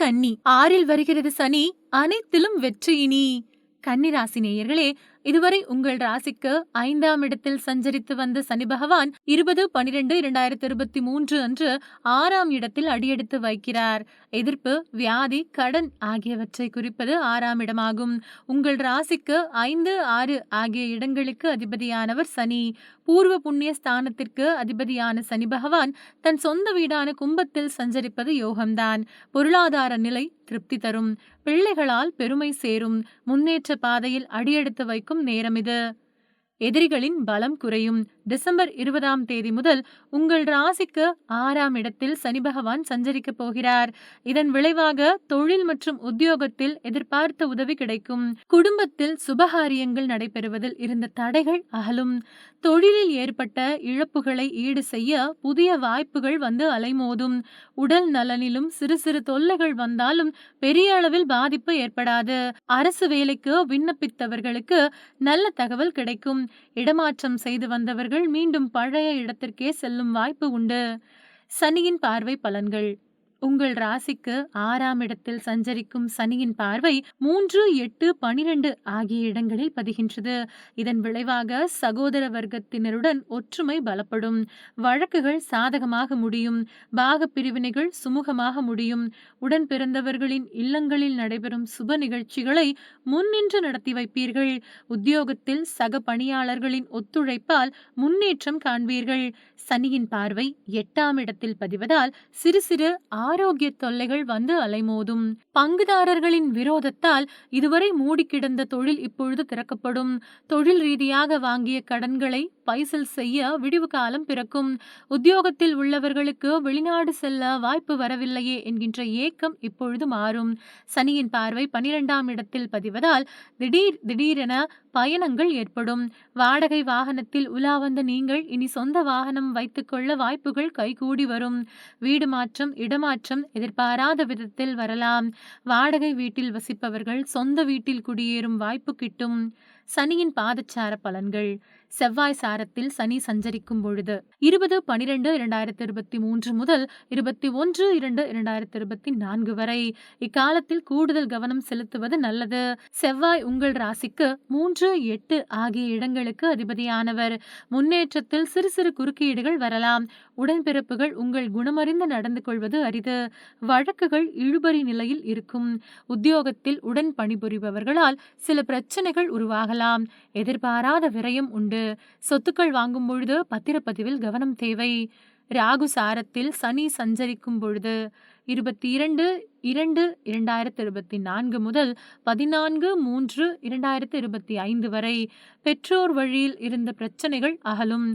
கன்னி ஆறில் வருகிறது சனி அனைத்திலும் வெற்றி இனி. கன்னிராசி நேயர்களே இதுவரை உங்கள் ராசிக்கு ஐந்தாம் இடத்தில் சஞ்சரித்து வந்த சனி பகவான் இருபது பனிரெண்டு இரண்டாயிரத்தி இருபத்தி மூன்று அன்று ஆறாம் இடத்தில் அடியெடுத்து வைக்கிறார். எதிர்ப்பு வியாதி கடன் ஆகியவற்றை குறிப்பது ஆறாம் இடமாகும். உங்கள் ராசிக்கு ஐந்து ஆறு ஆகிய இடங்களுக்கு அதிபதியானவர் சனி. பூர்வ புண்ணிய ஸ்தானத்திற்கு அதிபதியான சனி பகவான் தன் சொந்த வீடான கும்பத்தில் சஞ்சரிப்பது யோகம்தான். பொருளாதார நிலை திருப்தி தரும். பிள்ளைகளால் பெருமை சேரும். முன்னேற்ற பாதையில் அடியெடுத்து வைக்கும் நேரம் இது எதிரிகளின் பலம் குறையும். டிசம்பர் இருபதாம் தேதி முதல் உங்கள் ராசிக்கு ஆறாம் இடத்தில் சனி பகவான் சஞ்சரிக்கப் போகிறார். இதன் விளைவாக தொழில் மற்றும் உத்தியோகத்தில் எதிர்பார்த்த உதவி கிடைக்கும். குடும்பத்தில் சுபகாரியங்கள் நடைபெறுவதில் இருந்த தடைகள் அகலும். தொழிலில் ஏற்பட்ட இழப்புகளை ஈடு செய்ய புதிய வாய்ப்புகள் வந்து அலைமோதும். உடல் நலனிலும் சிறு சிறு தொல்லைகள் வந்தாலும் பெரிய அளவில் பாதிப்பு ஏற்படாது. அரசு வேலைக்கு விண்ணப்பித்தவர்களுக்கு நல்ல தகவல் கிடைக்கும். இடமாற்றம் செய்து வந்தவர்கள் மீண்டும் பழைய இடத்திற்கே செல்லும் வாய்ப்பு உண்டு. சனியின் பார்வை பலன்கள். உங்கள் ராசிக்கு ஆறாம் இடத்தில் சஞ்சரிக்கும் சனியின் பார்வை மூன்று எட்டு பனிரெண்டு ஆகிய இடங்களில் பதிகின்றது. இதன் விளைவாக சகோதர வர்க்கத்தினருடன் ஒற்றுமை பலப்படும். வழக்குகள் சாதகமாக முடியும். பாக பிரிவினைகள் சுமூகமாக முடியும். உடன் பிறந்தவர்களின் இல்லங்களில் நடைபெறும் சுப நிகழ்ச்சிகளை முன்னின்று நடத்தி வைப்பீர்கள். உத்தியோகத்தில் சக பணியாளர்களின் ஒத்துழைப்பால் முன்னேற்றம் காண்பீர்கள். சனியின் பார்வை எட்டாம் இடத்தில் பதிவதால் சிறு சிறு ஆரோக்கிய தொல்லைகள் வந்து அலைமோதும். பங்குதாரர்களின் விரோதத்தால் இதுவரை மூடி கிடந்த தொழில் இப்பொழுது திறக்கப்படும். தொழில் ரீதியாக வாங்கிய கடன்களை பைசல் செய்ய விடிவு காலம் பிறக்கும். உத்தியோகத்தில் உள்ளவர்களுக்கு வெளிநாடு செல்ல வாய்ப்பு வரவில்லையே என்கின்ற ஏக்கம் இப்பொழுது மாறும். சனியின் பார்வை பனிரெண்டாம் இடத்தில் பதிவதால் திடீர் திடீரென பயணங்கள் ஏற்படும். வாடகை வாகனத்தில் உலா வந்த நீங்கள் இனி சொந்த வாகனம் வைத்துக்கொள்ள வாய்ப்புகள் கைகூடி வரும். வீடு மாற்றம் இடமாற்றம் எதிர்பாராத விதத்தில் வரலாம். வாடகை வீட்டில் வசிப்பவர்கள் சொந்த வீட்டில் குடியேறும் வாய்ப்பு கிட்டும். சனியின் பாதச்சார பலன்கள். செவ்வாய் சாரத்தில் சனி சஞ்சரிக்கும் பொழுது. இருபது பனிரெண்டு இரண்டாயிரத்தி இருபத்தி மூன்று முதல் இருபத்தி ஒன்று இரண்டு இரண்டாயிரத்தி இருபத்தி நான்கு வரை. இக்காலத்தில் கூடுதல் கவனம் செலுத்துவது நல்லது. செவ்வாய் உங்கள் ராசிக்கு மூன்று எட்டு ஆகிய இடங்களுக்கு அதிபதியானவர். முன்னேற்றத்தில் சிறு சிறு குறுக்கீடுகள் வரலாம். உடன்பிறப்புகள் உங்கள் குணமறிந்து நடந்து கொள்வது அரிது. வழக்குகள் இழுபறி நிலையில் இருக்கும். உத்தியோகத்தில் உடன் பணிபுரிபவர்களால் சில பிரச்சனைகள் உருவாகலாம். எதிர்பாராத விரயம் உண்டு. சொத்துக்கள் வாங்கும் பொழுது பத்திரப்பதிவில் கவனம் தேவை. ராகு சாரத்தில் சனி சஞ்சரிக்கும் பொழுது இருபத்தி இரண்டு இரண்டு இரண்டாயிரத்தி இருபத்தி நான்கு முதல் பதினான்கு மூன்று இரண்டாயிரத்தி இருபத்தி ஐந்து வரை பெற்றோர் வழியில் இருந்த பிரச்சனைகள் அகலும்.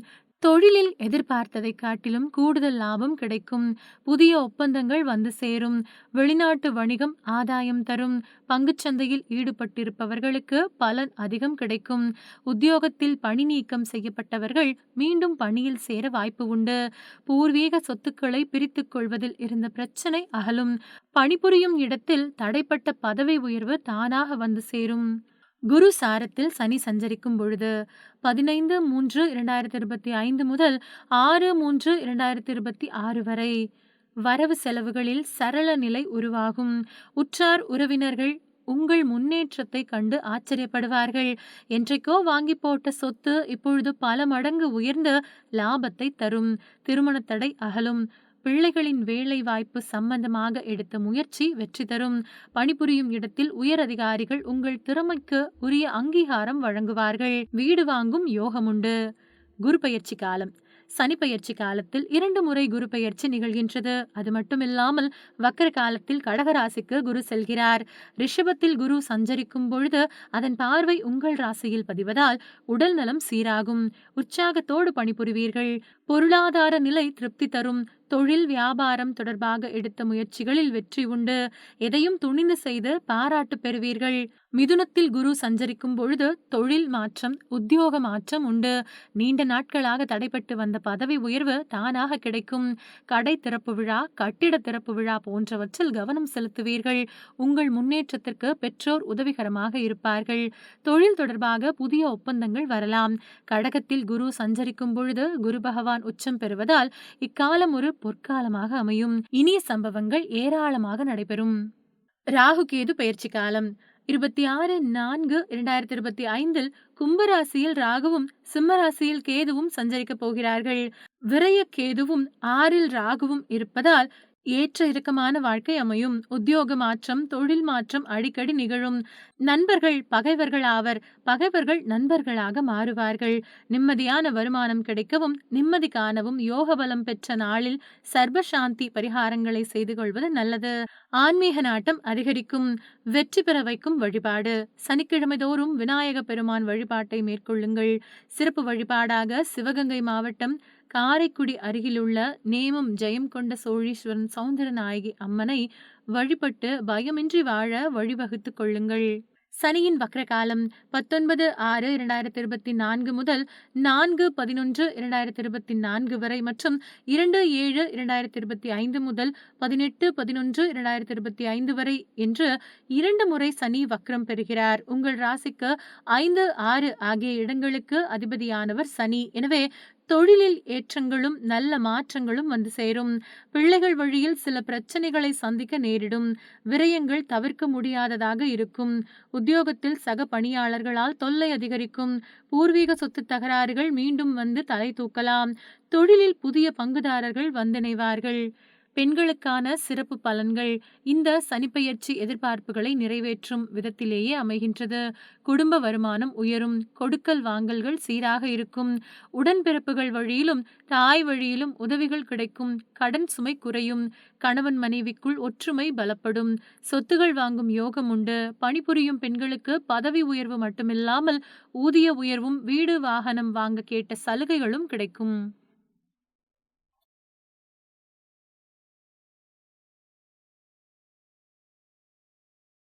தொழிலில் எதிர்பார்த்ததை காட்டிலும் கூடுதல் லாபம் கிடைக்கும். புதிய ஒப்பந்தங்கள் வந்து சேரும். வெளிநாட்டு வணிகம் ஆதாயம் தரும். பங்குச்சந்தையில் ஈடுபட்டிருப்பவர்களுக்கு பலன் அதிகம் கிடைக்கும். உத்தியோகத்தில் பணி நீக்கம் செய்யப்பட்டவர்கள் மீண்டும் பணியில் சேர வாய்ப்பு உண்டு. பூர்வீக சொத்துக்களை பிரித்துக் கொள்வதில் இருந்த பிரச்சனை அகலும். பணிபுரியும் இடத்தில் தடைப்பட்ட பதவி உயர்வு தானாக வந்து சேரும். குரு சாரத்தில் சனி சஞ்சரிக்கும் பொழுது பதினைந்து மூன்று இரண்டாயிரத்தி இருபத்தி ஐந்து முதல் ஆறு மூன்று இரண்டாயிரத்தி இருபத்தி ஆறு வரை வரவு செலவுகளில் சரள நிலை உருவாகும். உற்றார் உறவினர்கள் உங்கள் முன்னேற்றத்தை கண்டு ஆச்சரியப்படுவார்கள். என்றைக்கோ வாங்கி போட்ட சொத்து இப்பொழுது பல மடங்கு உயர்ந்த லாபத்தை தரும். திருமண தடை அகலும். பிள்ளைகளின் வேலை வாய்ப்பு சம்பந்தமாக எடுத்த முயற்சி வெற்றி தரும். பணிபுரியும் இடத்தில் உயர் அதிகாரிகள் உங்கள் திறமைக்கு உரிய அங்கீகாரம் வழங்குவார்கள். வீடு வாங்கும் யோகமுண்டு குரு பயிற்சி காலம். சனி பயிற்சி காலத்தில் இரண்டு முறை குரு பயிற்சி நிகழ்கின்றது. அது மட்டுமில்லாமல் வக்கர காலத்தில் கடகராசிக்கு குரு செல்கிறார். ரிஷபத்தில் குரு சஞ்சரிக்கும் பொழுது அதன் பார்வை உங்கள் ராசியில் பதிவதால் உடல் நலம் சீராகும். உற்சாகத்தோடு பணிபுரிவீர்கள். பொருளாதார நிலை திருப்தி தரும். தொழில் வியாபாரம் தொடர்பாக எடுத்த முயற்சிகளில் வெற்றி உண்டு. எதையும் துணிந்து செய்து பாராட்டு பெறுவீர்கள். மிதுனத்தில் குரு சஞ்சரிக்கும் பொழுது தொழில் மாற்றம் உத்தியோக மாற்றம் உண்டு. நீண்ட நாட்களாக தடைப்பட்டு வந்த பதவி உயர்வு தானாக கிடைக்கும். கடை திறப்பு விழா கட்டிட திறப்பு விழா போன்றவற்றில் கவனம் செலுத்துவீர்கள். உங்கள் முன்னேற்றத்திற்கு பெற்றோர் உதவிகரமாக இருப்பார்கள். தொழில் தொடர்பாக புதிய ஒப்பந்தங்கள் வரலாம். கடகத்தில் குரு சஞ்சரிக்கும் பொழுது குரு பகவான் உச்சம் பெறுவதால் இக்காலம் ஒரு பொற்காலமாக அமையும். இனிய சம்பவங்கள் ஏராளமாக நடைபெறும். ராகு கேது பயிற்சி காலம். இருபத்தி ஆறு நான்கு இரண்டாயிரத்தி இருபத்தி ஐந்தில் கும்பராசியில் ராகுவும் சிம்மராசியில் கேதுவும் சஞ்சரிக்கப் போகிறார்கள். விரய கேதுவும் ஆறில் ராகுவும் இருப்பதால் ஏற்ற இறுக்கமான வாழ்க்கை அமையும். உத்தியோக மாற்றம் தொழில் மாற்றம் அடிக்கடி நிகழும். நண்பர்கள் பகைவர்கள் ஆவர் பகைவர்கள் நண்பர்களாக மாறுவார்கள். நிம்மதியான வருமானம் கிடைக்கவும் நிம்மதி காணவும் யோக பலம் பெற்ற நாளில் சர்வசாந்தி பரிகாரங்களை செய்து கொள்வது நல்லது. ஆன்மீக நாட்டம் அதிகரிக்கும். வெற்றி பெற வைக்கும் வழிபாடு. சனிக்கிழமை தோறும் விநாயக பெருமான் வழிபாட்டை மேற்கொள்ளுங்கள். சிறப்பு வழிபாடாக சிவகங்கை மாவட்டம் காரைக்குடி அருகிலுள்ள நேமம் ஜெயம் கொண்ட சோழீஸ்வரன் சௌந்தரநாயகி அம்மனை வழிபட்டு பயமின்றி வாழ வழிவகுத்துக் கொள்ளுங்கள். சனியின் வக்ரகாலம் பத்தொன்பது ஆறு இரண்டாயிரத்தி இருபத்தி நான்கு முதல் நான்கு பதினொன்று இரண்டாயிரத்தி இருபத்தி நான்கு வரை மற்றும் இரண்டு ஏழு இரண்டாயிரத்தி இருபத்தி ஐந்து முதல் பதினெட்டு பதினொன்று இரண்டாயிரத்தி இருபத்தி ஐந்து வரை என்று இரண்டு முறை சனி வக்ரம் பெறுகிறார். உங்கள் ராசிக்கு ஐந்து ஆறு ஆகிய இடங்களுக்கு அதிபதியானவர் சனி. எனவே தொழிலில் ஏற்றங்களும் நல்ல மாற்றங்களும் வந்து சேரும். பிள்ளைகள் வழியில் சில பிரச்சனைகளை சந்திக்க நேரிடும். விரயங்கள் தவிர்க்க முடியாததாக இருக்கும். உத்தியோகத்தில் சக பணியாளர்களால் தொல்லை அதிகரிக்கும். பூர்வீக சொத்து தகராறுகள் மீண்டும் வந்து தலை தூக்கலாம். தொழிலில் புதிய பங்குதாரர்கள் வந்திணைவார்கள். பெண்களுக்கான சிறப்பு பலன்கள் இந்த சனிப்பெயர்ச்சி எதிர்பார்ப்புகளை நிறைவேற்றும் விதத்திலேயே அமைகின்றது. குடும்ப வருமானம் உயரும் கொடுக்கல் வாங்கல்கள் சீராக இருக்கும் உடன்பிறப்புகள் வழியிலும் தாய் வழியிலும் உதவிகள் கிடைக்கும் கடன் சுமை குறையும் கணவன் மனைவிக்குள் ஒற்றுமை பலப்படும் சொத்துகள் வாங்கும் யோகம் உண்டு. பணிபுரியும் பெண்களுக்கு பதவி உயர்வு மட்டுமில்லாமல் ஊதிய உயர்வும் வீடு வாகனம் வாங்க கேட்ட சலுகைகளும் கிடைக்கும்.